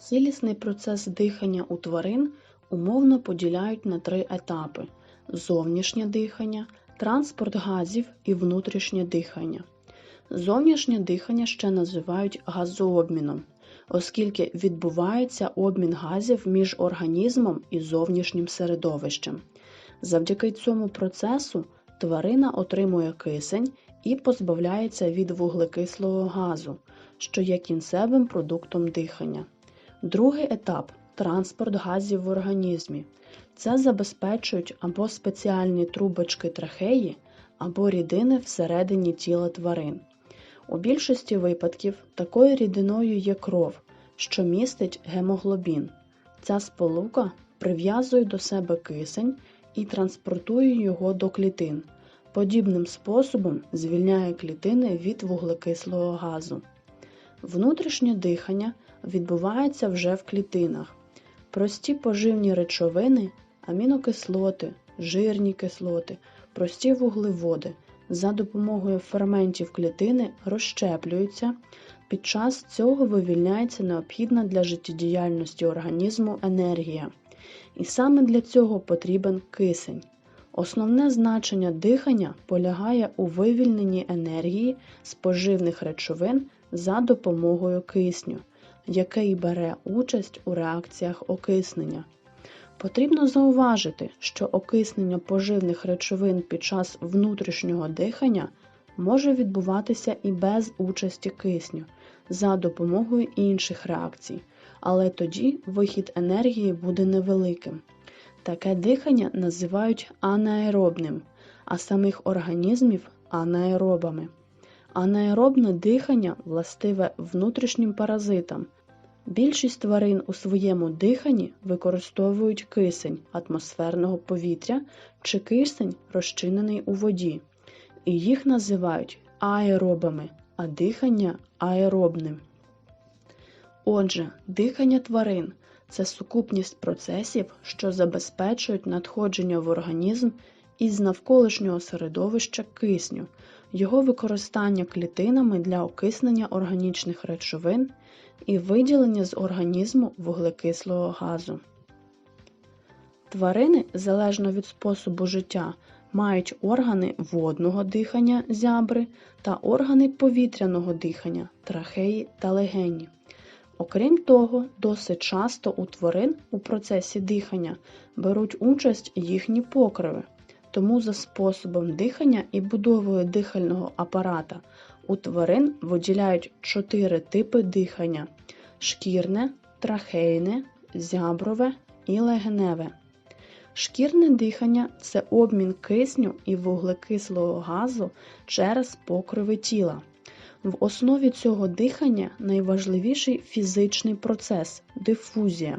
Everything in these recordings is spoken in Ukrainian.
Цілісний процес дихання у тварин умовно поділяють на три етапи: зовнішнє дихання, транспорт газів і внутрішнє дихання. Зовнішнє дихання ще називають газообміном, оскільки відбувається обмін газів між організмом і зовнішнім середовищем. Завдяки цьому процесу тварина отримує кисень і позбавляється від вуглекислого газу, що є кінцевим продуктом дихання. Другий етап транспорт газів в організмі. Це забезпечують або спеціальні трубочки трахеї, або рідини всередині тіла тварин. У більшості випадків такою рідиною є кров, що містить гемоглобін. Ця сполука прив'язує до себе кисень і транспортує його до клітин. Подібним способом звільняє клітини від вуглекислого газу. Внутрішнє дихання відбувається вже в клітинах. Прості поживні речовини, амінокислоти, жирні кислоти, прості вуглеводи за допомогою ферментів клітини розщеплюються. Під час цього вивільняється необхідна для життєдіяльності організму енергія. І саме для цього потрібен кисень. Основне значення дихання полягає у вивільненні енергії з поживних речовин за допомогою кисню, який бере участь у реакціях окиснення. Потрібно зауважити, що окиснення поживних речовин під час внутрішнього дихання може відбуватися і без участі кисню за допомогою інших реакцій, але тоді вихід енергії буде невеликим. Таке дихання називають анаеробним, а самих організмів анаеробами. Анаеробне дихання властиве внутрішнім паразитам. Більшість тварин у своєму диханні використовують кисень атмосферного повітря чи кисень, розчинений у воді, і їх називають аеробами, а дихання аеробним. Отже, дихання тварин це сукупність процесів, що забезпечують надходження в організм із навколишнього середовища кисню, його використання клітинами для окиснення органічних речовин і виділення з організму вуглекислого газу. Тварини, залежно від способу життя, мають органи водного дихання зябри та органи повітряного дихання трахеї та легені. Окрім того, досить часто у тварин у процесі дихання беруть участь їхні покриви, тому за способом дихання і будовою дихального апарата у тварин виділяють чотири типи дихання шкірне, трахейне, зяброве і легеневе. Шкірне дихання це обмін кисню і вуглекислого газу через покриви тіла. В основі цього дихання найважливіший фізичний процес дифузія.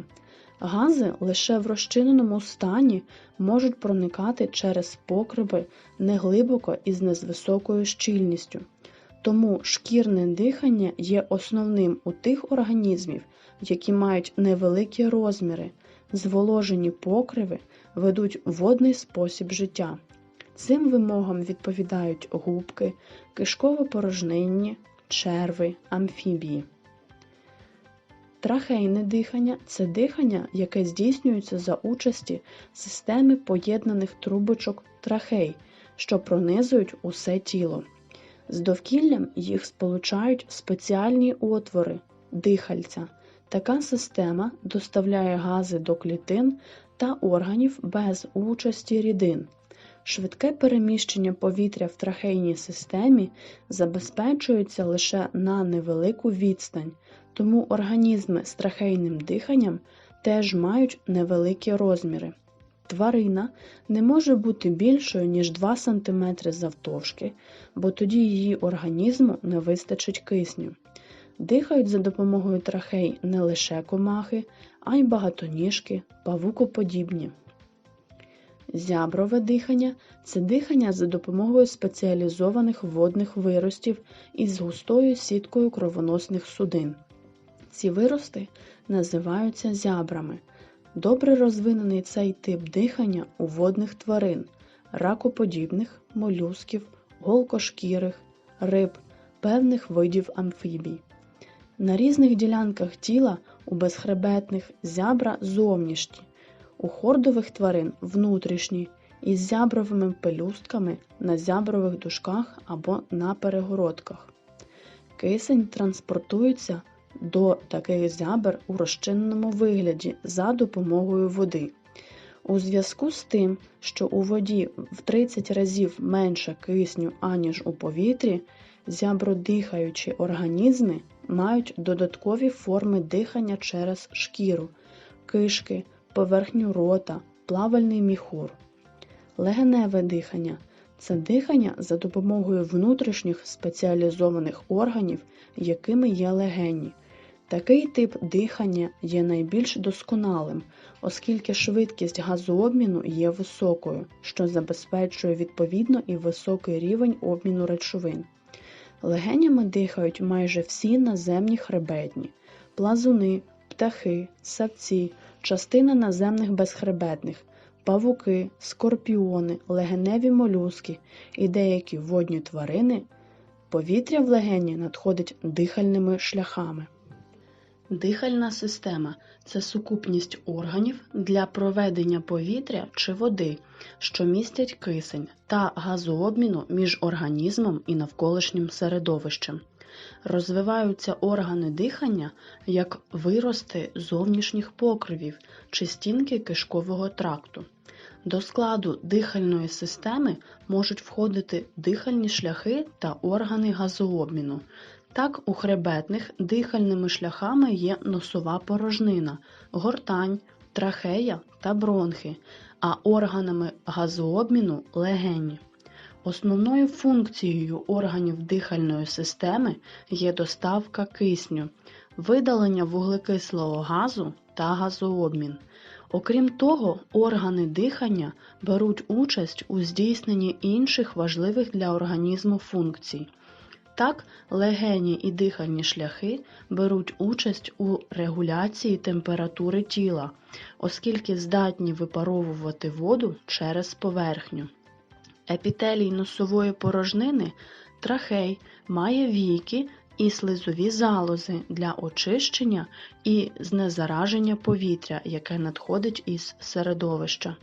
Гази лише в розчиненому стані можуть проникати через покриви неглибоко і з незвисокою щільністю. Тому шкірне дихання є основним у тих організмів, які мають невеликі розміри, зволожені покриви ведуть водний спосіб життя. Цим вимогам відповідають губки, кишково-порожнинні, черви, амфібії. Трахейне дихання це дихання, яке здійснюється за участі системи поєднаних трубочок трахей, що пронизують усе тіло. З довкіллям їх сполучають спеціальні отвори дихальця. Така система доставляє гази до клітин та органів без участі рідин. Швидке переміщення повітря в трахейній системі забезпечується лише на невелику відстань, тому організми з трахейним диханням теж мають невеликі розміри. Тварина не може бути більшою, ніж 2 см завтовшки, бо тоді її організму не вистачить кисню. Дихають за допомогою трахей не лише комахи, а й багатоніжки, павукоподібні. Зяброве дихання це дихання за допомогою спеціалізованих водних виростів із густою сіткою кровоносних судин. Ці вирости називаються зябрами. Добре розвинений цей тип дихання у водних тварин, ракоподібних, молюсків, голкошкірих, риб, певних видів амфібій. На різних ділянках тіла у безхребетних зябра зовнішні, у хордових тварин внутрішні із зябровими пелюстками на зябрових дужках або на перегородках. Кисень транспортується до таких зябр у розчиненому вигляді за допомогою води. У зв'язку з тим, що у воді в 30 разів менше кисню, аніж у повітрі, зябродихаючі організми мають додаткові форми дихання через шкіру, кишки, поверхню рота, плавальний міхур. Легеневе дихання це дихання за допомогою внутрішніх спеціалізованих органів, якими є легені. Такий тип дихання є найбільш досконалим, оскільки швидкість газообміну є високою, що забезпечує відповідно і високий рівень обміну речовин. Легенями дихають майже всі наземні хребетні, плазуни, птахи, савці, частина наземних безхребетних, павуки, скорпіони, легеневі молюски і деякі водні тварини. Повітря в легені надходить дихальними шляхами. Дихальна система це сукупність органів для проведення повітря чи води, що містять кисень та газообміну між організмом і навколишнім середовищем. Розвиваються органи дихання як вирости зовнішніх покривів чи стінки кишкового тракту. До складу дихальної системи можуть входити дихальні шляхи та органи газообміну. Так, у хребетних дихальними шляхами є носова порожнина, гортань, трахея та бронхи, а органами газообміну легені. Основною функцією органів дихальної системи є доставка кисню, видалення вуглекислого газу та газообмін. Окрім того, органи дихання беруть участь у здійсненні інших важливих для організму функцій. Так, легені і дихальні шляхи беруть участь у регуляції температури тіла, оскільки здатні випаровувати воду через поверхню. Епітелій носової порожнини трахей має війки і слизові залози для очищення і знезараження повітря, яке надходить із середовища.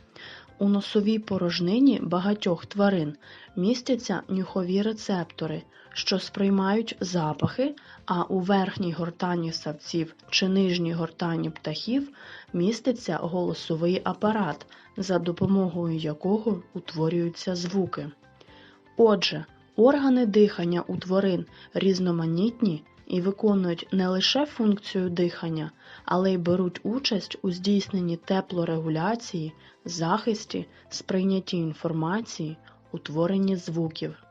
У носовій порожнині багатьох тварин містяться нюхові рецептори, що сприймають запахи, а у верхній гортані савців чи нижній гортані птахів міститься голосовий апарат, за допомогою якого утворюються звуки. Отже, органи дихання у тварин різноманітні і виконують не лише функцію дихання, але й беруть участь у здійсненні теплорегуляції, захисті, сприйнятті інформації, утворенні звуків.